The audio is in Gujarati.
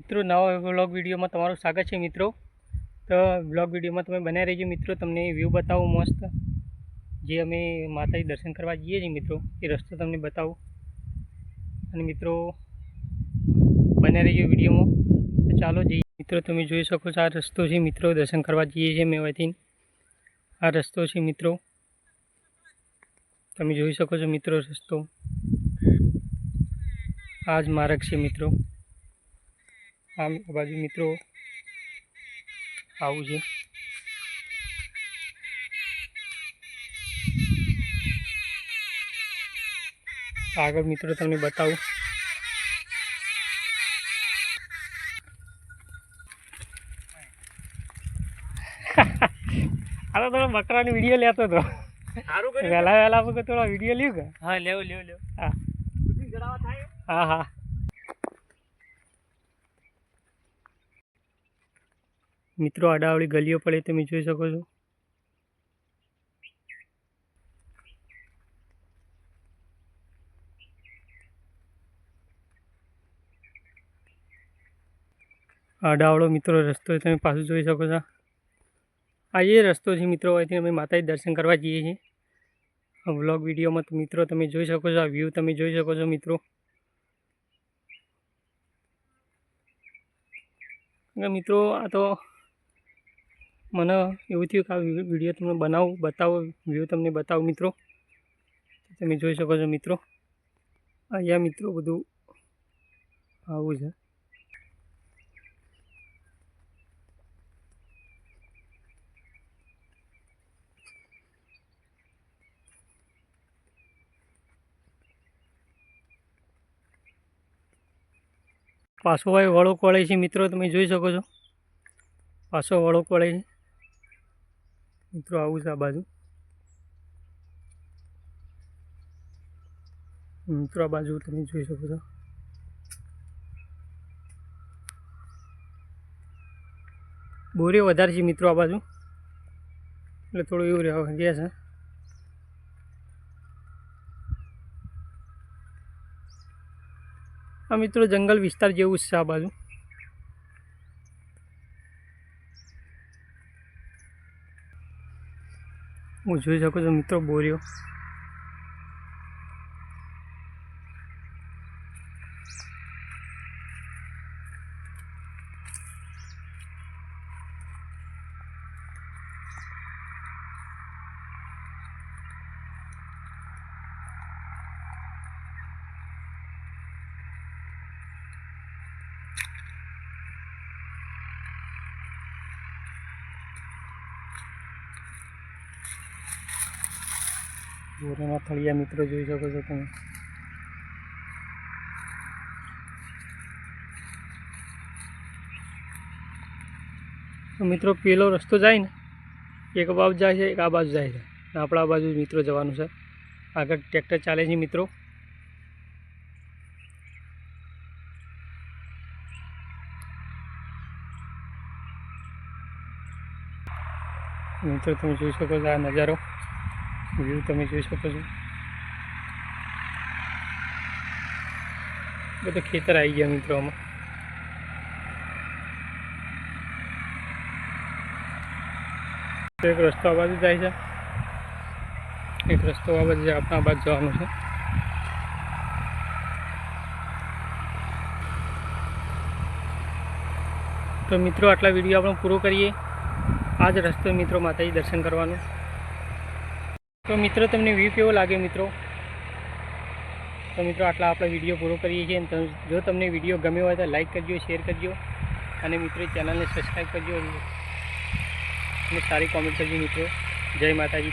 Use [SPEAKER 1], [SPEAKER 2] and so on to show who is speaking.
[SPEAKER 1] મિત્રો, નવા વ્લોગ વિડીયોમાં તમારું સ્વાગત છે મિત્રો. તો વ્લોગ વિડીયોમાં તમે બનાવી રહેજો મિત્રો. તમને વ્યૂ બતાવું મસ્ત. જે અમે માતાજી દર્શન કરવા જઈએ છીએ મિત્રો, એ રસ્તો તમને બતાવું. અને મિત્રો બનાવી રહેજો વિડીયોમાં. તો ચાલો જઈએ. મિત્રો, તમે જોઈ શકો છો આ રસ્તો છે મિત્રો. દર્શન કરવા જઈએ છીએ મેવાથી આ રસ્તો છે મિત્રો. તમે જોઈ શકો છો મિત્રો રસ્તો. આ જ માર્ગ છે મિત્રો. આ બાજુ મિત્રો આવું છે. આગળ મિત્રો તમને બતાવું. આ તો થોડો બકરાની વીડિયો લેતો હતો. વહેલા વહેલા થોડો વીડિયો લ્યો કે?
[SPEAKER 2] હા લેવો લેવો લેવો.
[SPEAKER 1] હા. હા હા. મિત્રો આડાવળી ગલીઓ પડે તમે જોઈ શકો છો. આડાવળો મિત્રો, રસ્તો તમે પાછું જોઈ શકો છો. આ એ રસ્તો છે મિત્રો, અહીંથી અમે માતાજી દર્શન કરવા જઈએ છીએ. વ્લોગ વિડીયોમાં તો મિત્રો તમે જોઈ શકો છો, આ વ્યૂ તમે જોઈ શકો છો મિત્રો. મિત્રો, આ તો મને એવું થયું કે આ વીડિયો તમને બનાવું, બતાવો વ્યૂ તમને બતાવું મિત્રો. તમે જોઈ શકો છો મિત્રો. અહીંયા મિત્રો બધું આવું છે. પાછો વળે છે મિત્રો, તમે જોઈ શકો છો. પાછો વળે છે. મિત્રો, આવું છે આ બાજુ. મિત્રો, આ બાજુ તમે જોઈ શકો છો. બોરીઓ વધારે છે મિત્રો, આ બાજુ. એટલે થોડું એવું રહેવા ગયા છે. આ મિત્રો, જંગલ વિસ્તાર જેવું છે આ બાજુ. હું જોઈ શકું છું મિત્રો બોરીઓ. બોરીના થળિયા મિત્રો જોઈ શકો છો તમે. મિત્રો, પેલો રસ્તો જાય ને, એક બાજુ જાય છે, એક આ બાજુ જાય છે. આપણા બાજુ મિત્રો જવાનું છે. આગળ ટ્રેક્ટર ચાલે છે મિત્રો. મિત્રો, તમે જોઈ શકો છો આ નજારો. વ્યૂ તમે જોઈ શકો છો. બધું ખેતર આવી ગયા મિત્રો આમાં. એક રસ્તો આ બાજુ જાય છે. એક રસ્તો આ બાજુ આપણા બાજુ જવાનું છે. તો મિત્રો આટલા વીડિયો આપણે પૂરો કરીએ. આ જ રસ્તો મિત્રો માતાજી દર્શન કરવાનું. તો મિત્રો, તમને વ્યૂ કેવો લાગે મિત્રો? તો મિત્રો, આટલા આપણે વીડિયો પૂરો કરીએ છીએ. અને જો તમને વીડિયો ગમ્યો હોય તો લાઈક કરજો શેર કરજો. અને મિત્રો ચેનલને સબસ્ક્રાઈબ કરજો. અને સારી કોમેન્ટ કરજો મિત્રો. જય માતાજી.